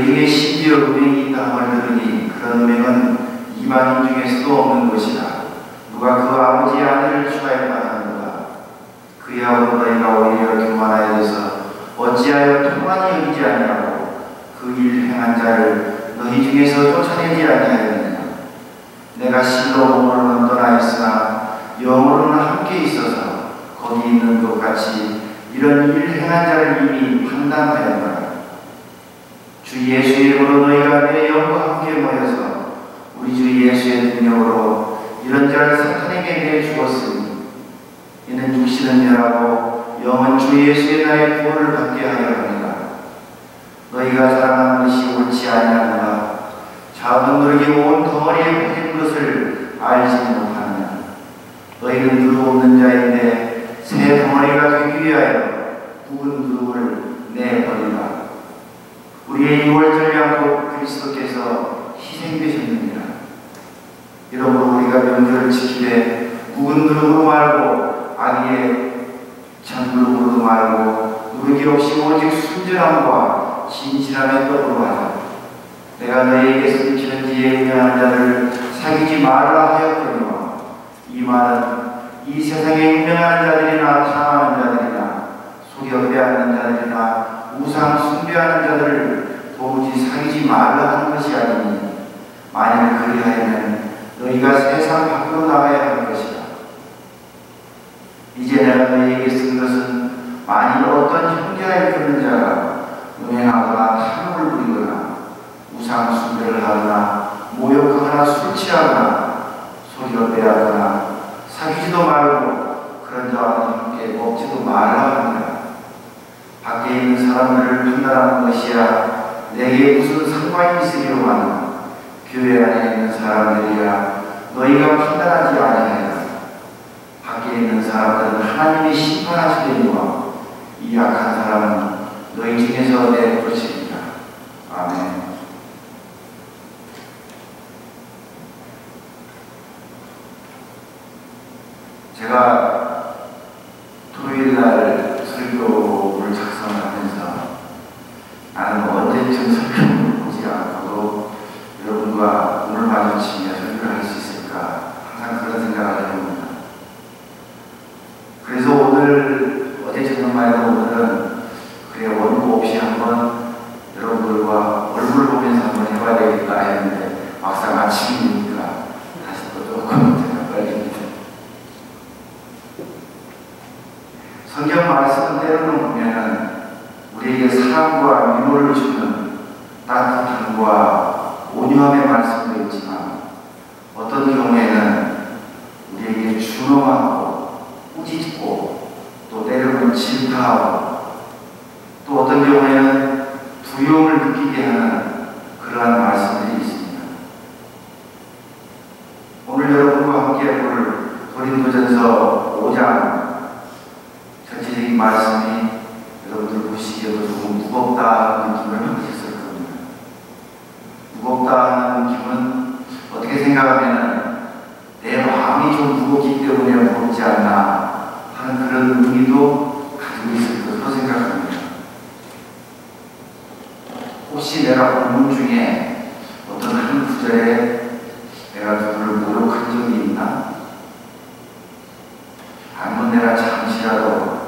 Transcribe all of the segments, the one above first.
너희에게 심지어 은행이 있다함을 들으니 그런 은행은 이방인 중에서도 없는 것이다. 누가 그 아버지의 아들을 추하였다는가? 그야로 너희가 오히려 교만하여서 어찌하여 통한이 여기지 아니하고 그 일 행한 자를 너희 중에서 쫓아내지 아니하였느냐? 내가 실로 몸으로는 떠나있으나 영으로는 함께 있어서 거기 있는 것 같이 이런 일 행한 자를 이미 판단하였노라 주 예수의 이름으로 너희가 내 영과 함께 모여서 우리 주 예수의 능력으로 이런 자를 사탄에게 내주었으니 이는 육신은 멸하고 영은 주 예수의 나의 구원을 받게 하려 합니다. 너희가 사랑하는 것이 옳지 아니하노라 자은 너에게 온 덩어리에 퍼진 것을 알지 못하느냐 너희는 누룩 없는 자인데 새 덩어리가 되기 위하여 묵은 누룩을 내버리라 우리의 유월절 양고 그리스도께서 희생되셨느니라 이러므로 우리가 명절을 지키되 묵은 누룩으로 말고 아기의 찬누룩으로도 말고 누룩이 없이 오직 순전함과 진실함의 떡으로 하자. 내가 너희에게 쓴 편지에 응하는 자를 사귀지 말라 하였거니와 이 말은 이 세상에 유명한 자들이나 탐하는 자들이나 속여 빼앗는 자들이나 우상 숭배하는 자들을 도무지 사귀지 말라 하는 것이 아니니 만일 그리하여면 너희가 세상 밖으로 나가야 할 것이다. 이제 내가 너희에게 쓴 것은 만일 어떤 형제가 이끄는 자가 음행하거나 탐욕을 부리거나 우상 숭배를 하거나 모욕하거나 술 취하거나 소리를 빼앗거나 사귀지도 말고 그런 자와 함께 먹지도 말라 합니다. 밖에 있는 사람들을 판단하는 것이야. 내게 무슨 상관이 있으리로 하나 교회 안에 있는 사람들이야. 너희가 판단하지 아니하여 밖에 있는 사람들은 하나님이 심판하시려니와 이 약한 사람은 너희 중에서 내 것입니 God's 볼 고린도전서 5장 전체적인 말씀이 여러분들 보시기에도 조금 무겁다는 느낌을 받으셨을 겁니다. 무겁다는 느낌은 어떻게 생각하면 내 마음이 좀 무겁기 때문에 무겁지 않나 하는 그런 의미도 가지고 있을 것으로 생각합니다. 혹시 내가 본문 중에 어떤 한 구절에 내가 누구를 모욕한 적이 있나? 아니면 내가 잠시라도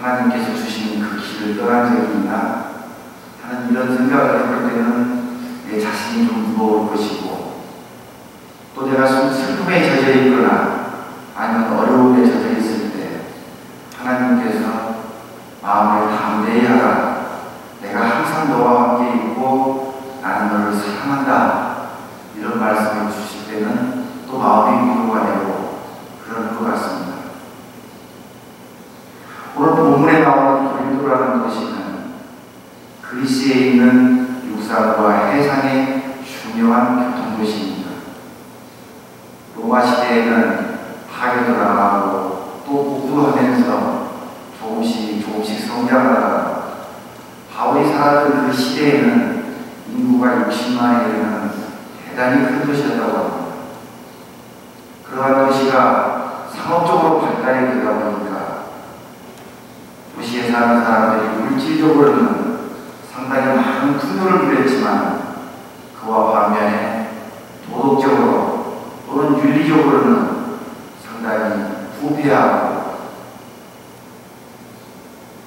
하나님께서 주신 그 길을 떠난 있나? 하는 이런 생각을 해볼 때는 내 자신이 좀 무거울 것이고 또 내가 슬픔에 젖어 있거나 있는 육상과 해상의 중요한 교통도시입니다. 로마 시대에는 파괴도 나가고 또 복구하면서 조금씩 조금씩 성장하다가 바울이 살았던 그 시대에는 인구가 60만에 이르는 대단히 큰 도시였다고 합니다. 그러한 도시가 상업적으로 발달해 되다 보니까 도시에 사는 사람들이 물질적으로는 상당히 많은 풍요를 누렸지만 그와 반면에 도덕적으로 또는 윤리적으로는 상당히 부패하고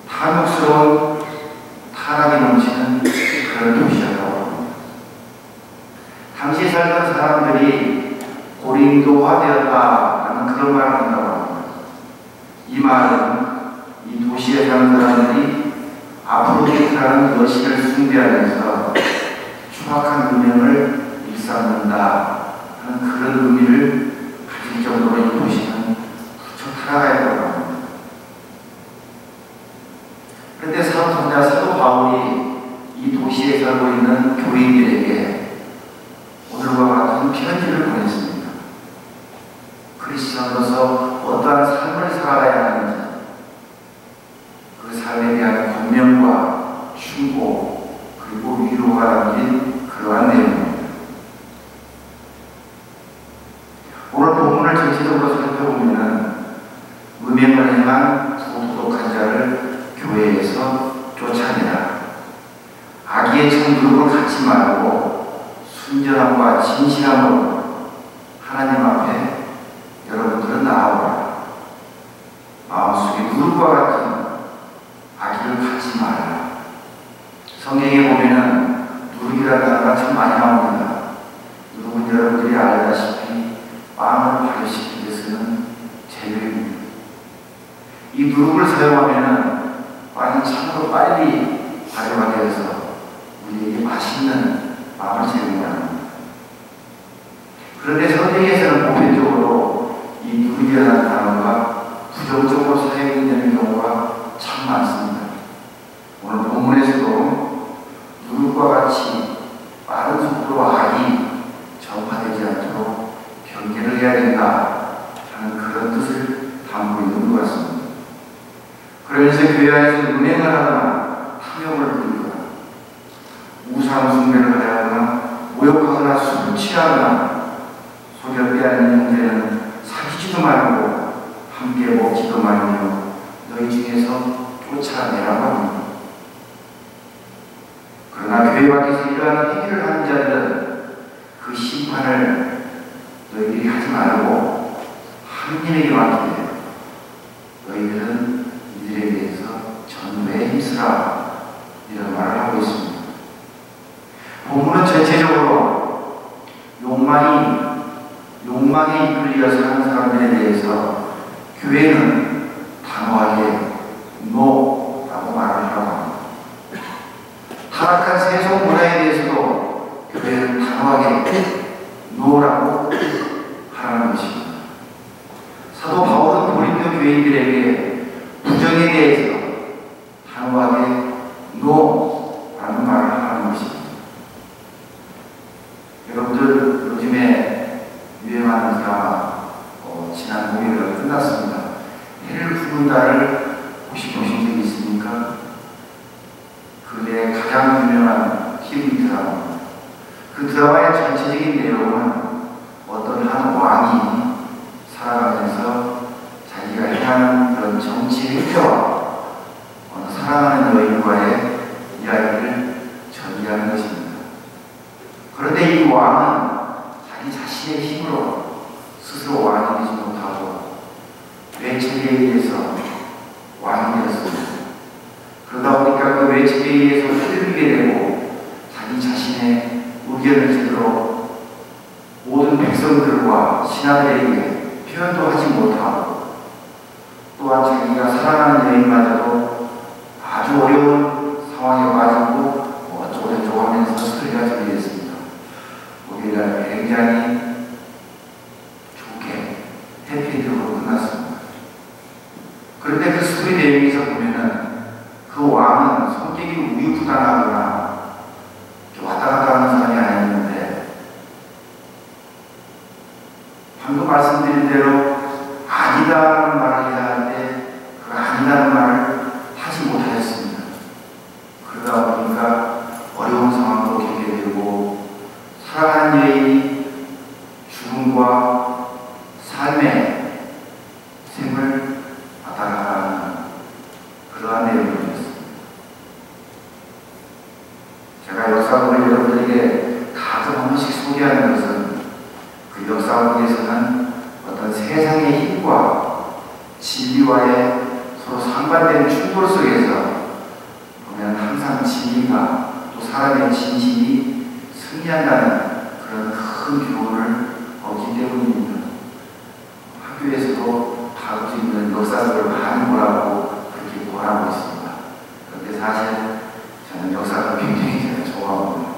탐욕스러운 타락이 넘치는 그런 도시였다고 합니다. 당시 살던 사람들이 고린도화되었다라는 그런 말을 한다고 합니다. 이 말은 이 도시에 사는 사람들이 아프로디테라는 여신을 숭배하면서 추악한 운명을 일삼는다 하는 그런 의미를 가질 정도로 이 도시는 부쩍 타락하였다고 합니다. 그런데 사도자 사도 바울이 이 도시에 살고 있는 교인들에게 오늘과 같은 편지를 보냈습니다. 크리스천으로서 어떠한 삶을 살아야 하는지 그 삶에 대한 권면과 충고 그리고 위로가 담긴 그러한 내용입니다. 오늘 본문을 전체적으로 살펴보면 음행을 행한 부도덕한 자를 교회에서 쫓아내라. 악의 천국을 갖지 말고 순전함과 진실함으로 하나님 앞에 여러분들은 나아오라. 마음속에 누룩과 같은 악의를 갖지 말라. 성경에 보면은 누룩이라는 단어가 참 많이 나옵니다. 누룩은 여러분들이 알다시피 빵을 발효시키기 위해서는 재료입니다. 이 누룩을 사용하면은 빵이 참으로 빨리 발효가 되어서 빵을 제공합니다. 그런데 성경에서는 보편적으로 이 누룩이라는 단어가 부정적으로 사용되는 경우가 참 많습니다. 오늘 본문에서도 누룩과 같이 빠른 속도로 악이 전파되지 않도록 경계를 해야 된다 하는 그런 뜻을 담고 있는 것 같습니다. 그러면서 교회 안에서 은행을 하거나 탐욕을 부리거나 우상 숭배를 하거나 모욕하거나 술을 취하거나 소결 빼앗는 형제는 사귀지도 말고 말며 너희 중에서 쫓아내라고 합니다. 그러나 교회 밖에서 이러한 행위를 하는 자들은 그 심판을 너희들이 하지 말고 하느님에게 맡기되 너희들은 이들에 대해서 전부에 힘쓰라 이런 말을 하고 있습니다. 본문은 전체적으로 욕망이 욕망에 이끌려 사는 사람들에 대해서 교회는 단호하게 노라고 말을 하라고 합니다. 타락한 세속 문화에 대해서도 교회는 단호하게 노라고 하라는 것입니다. 사도 바울은 고린도 교인들에게 부정에 대해서 단호하게 노라는 말을 하는 것입니다. 여러분들 요즘에 유행하는 드라마 어, 지난 목요일에 끝났습니다. 해를 품은다를 혹시 보신 적이 있습니까? 그의 가장 유명한 TV 드라마. 그 드라마의 전체적인 내용은 어떤 한 왕이 살아가면서 자기가 행하는 그런 정치 행태와 어느 사랑하는 여인과의 이야기를 전개하는 것입니다. 그런데 이 왕은 자기 자신의 힘으로 스스로 왕이 되지 못하고 외척에 의해서 왕이 되었습니다. 그러다 보니까 그 외척에 의해서 흔들리게 되고 자기 제대로 모든 백성들과 신하들에게 표현도 하지 못하고 또한 자기가 사랑하는 여인마저도 아주 어려운 상황에 빠지고 뭐 어쩌고저쩌고 하면서 스토리가 전개됐습니다. 우리가 굉장히 좋게 해피엔드로 끝났습니다. 그런데 그 스토리 내용에서 보면은 그 왕은 성격이 우유부단하거나 왔다 갔다 하는 사람이 아니었는데 방금 말씀드린 대로 아니다라는 말을 해야 하는데 그 아니다는 말을 하지 못하였습니다. 그러다 보니까 어려운 상황으로 겪게 되고 사랑하는 여인이 죽음과 삶의 셈을 왔다 갔다 하는 그러한 내용입니다. 역사를 여러분들에게 가끔 한 번씩 소개하는 것은 그 역사 속에서는 어떤 세상의 힘과 진리와의 서로 상반되는 충돌 속에서 보면 항상 진리가 또 사람의 진심이 승리한다는 그런 큰 교훈을 얻기 때문입니다. 학교에서도 수 있는 역사를 많이 보라고 그렇게 보라고 있습니다. 그런데 사실 저는 역사를 굉장히 좋아합니다.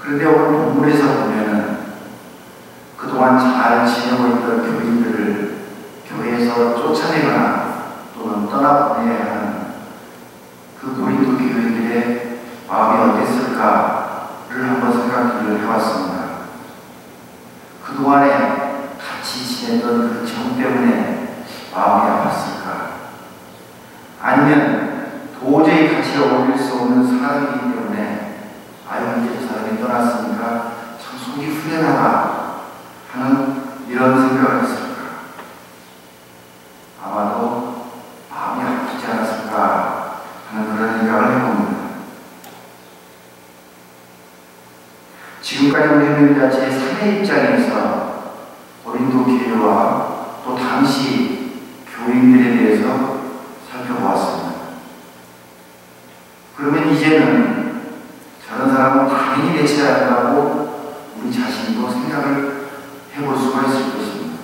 그런데 오늘 본문에서 보면은 그동안 잘 지내고 있던 교인들을 교회에서 쫓아내거나 또는 떠나보내야 하는 그 고린도 교인들의 마음이 어땠을까를 한번 생각을 해봤습니다. 그동안에 같이 지냈던 그정 때문에 마음이 아팠을까? 아니면 도저히 같이 어울릴 수 없는 사람이기 떠났으니까 참 속이 후련하다 하는 이런 생각을 했을까? 아마도 마음이 아프지 않았을까 하는 그런 생각을 해봅니다. 지금까지 우리는 자체의 사회 입장에서 고린도 교회와 또 당시 교인들에 대해서 살펴보았습니다. 그러면 이제는 저런 사람은 당연히 대체해야 한다고 우리 자신도 생각을 해볼 수가 있을 것입니다.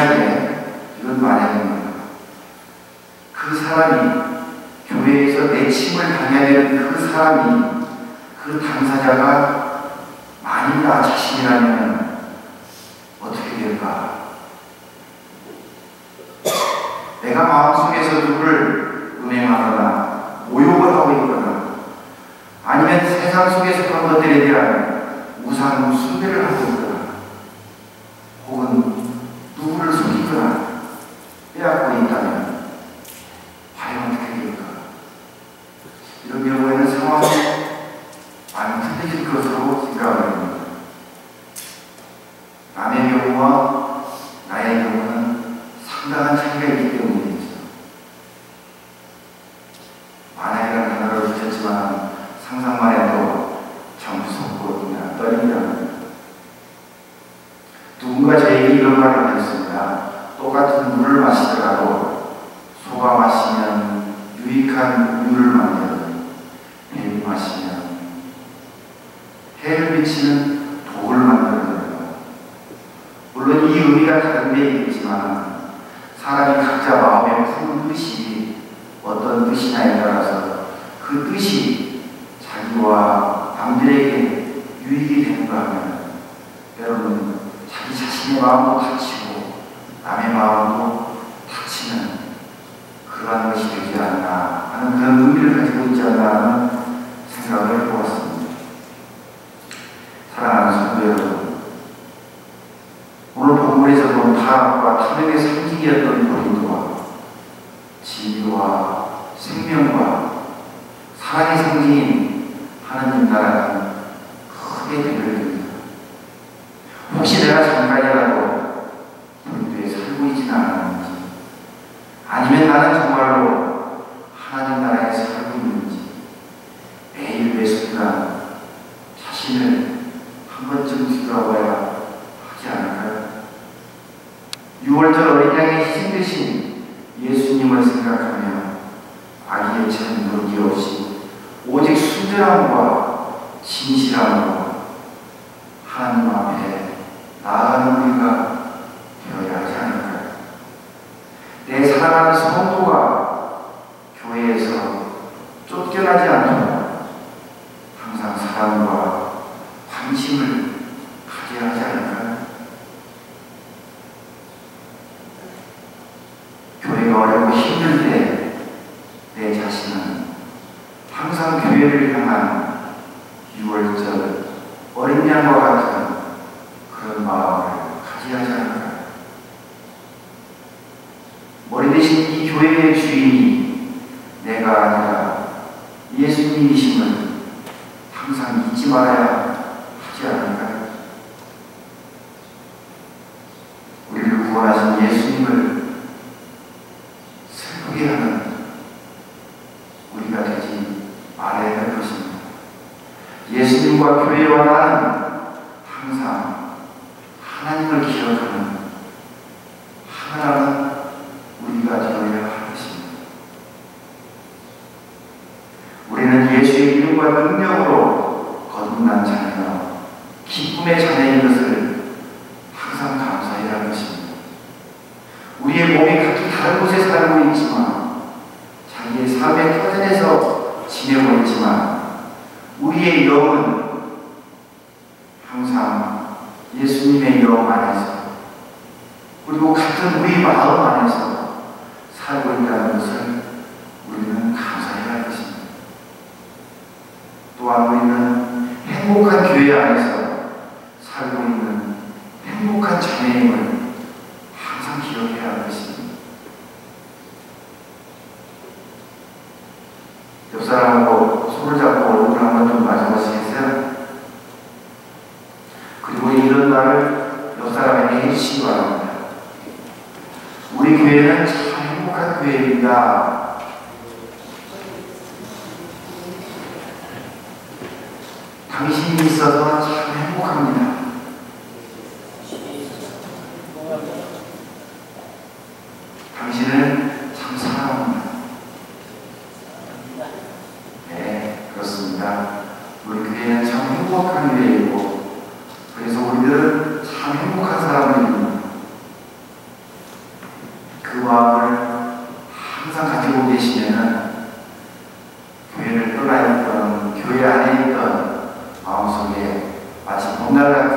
만약에, 이건 만약입니다. 그 사람이 교회에서 내침을 당해야 되는 그 사람이 그 당사자가 만일 나 자신이라면 어떻게 될까? 내가 마음속에서 누구를 음행하거나 모욕을 하고 있거나 아니면 세상 속에 속한 것들에 대한 우상 숭배를 하고 있거나 혹은 누구를 속이거나 빼앗고 있다면 과연 어떻게 될까? 이런 경우에는 상황이 많이 틀려질 것으로 생각을 합니다. 남의 경우와 나의 경우는 상당한 차이가 있기 때문이죠. 만약이라는 단어를 붙였지만 상상만 해도 참 무섭고 그냥 떨립니다. 누군가 저에게 이런 말을 하셨습니다. 똑같은 물을 마시더라도 소가 마시면 유익한 우유를 만들어도 뱀이 마시면 해를 미치는 독을 만들어냅니다. 물론 이 의미가 다른 데 있겠지만 사람이 각자 마음에 푸는 뜻이 어떤 뜻이냐에 따라서 그 뜻이 자기와 남들에게 유익이 되는가 하면 때로는 자기 자신의 마음도 다치고 남의 마음도 다치는 그러한 것이 되지 않나 하는 그런 의미를 가지고 있지 않나 하는 생각을 해보았습니다. 사랑하는 성도 여러분, 오늘 타락과 탐욕의 상징이었던 고린도와 진리와 생명과 사랑의 상징인 하나님 나라는 크게 대별됩니다. 혹시 내가 잠깐이라도 고린도에 살고 있지는 않았는지 아니면 나는 정말로 하나님 나라에 살고 있는지 매일 매 순간 자신을 한 번쯤 뒤돌아봐야 하지 않을까요? 6월절 어린 양의 희생되신 예수님을 생각하며 아기의 참 노기 없이 오직 순전함과 진실함으로 하나님 앞에 나아가는 우리가 되어야 하지 않을까요? 내 사랑하는 성도가 교회에서 쫓겨나지 않도록 항상 사랑과 관심을 가져야 하지 않을까요? 교회가 어렵고 힘들 때 내 자신은 항상 교회를 향한 6월절 어린 양과 같은 그런 마음을 가져야 하지 않을까요? 머리 대신 이 교회의 주인이 내가 아니라 예수님이심을 항상 잊지 말아야 하지 않을까요? 우리를 구원하신 예수님을 슬프게 하는 우리가 되지 말아야 할 것입니다. 예수님과 교회와 나는 항상 하나님을 기억하는 하나라는 우리가 되어야 할 것입니다. 우리는 예수의 이름과 능력으로 거듭난 자녀, 기쁨의 자녀인 것을 항상 감사해야 할 것입니다. 우리의 몸이 각기 다른 곳에 살고 있지만 자기의 삶의 터전에서 지내고 있지만 우리의 영은 항상 예수님의 영 안에서 그리고 같은 우리 마음 안에서 살고 있다는 것을 우리는 감사해야 할 것입니다. 또한 우리는 행복한 교회 안에서 살고 있는 행복한 자매임을 항상 기억해야 할 것입니다. 옆 사람하고 손을 잡고 얼굴 한번 좀 마주보시겠어요? 그리고 이런 말을 옆 사람에게 해주시기 바랍니다. 우리 교회는 참 행복한 교회입니다. 당신이 있어서 참 행복합니다. 당신을 참 사랑합니다. 네, 그렇습니다. 우리 교회는 참 행복한 교회이고, 그래서 우리들은 참 행복한 사람들입니다. 그 마음을 항상 가지고 계시면은 교회를 떠나 있던 교회 안에 있던 마음속에 마치 봄날 같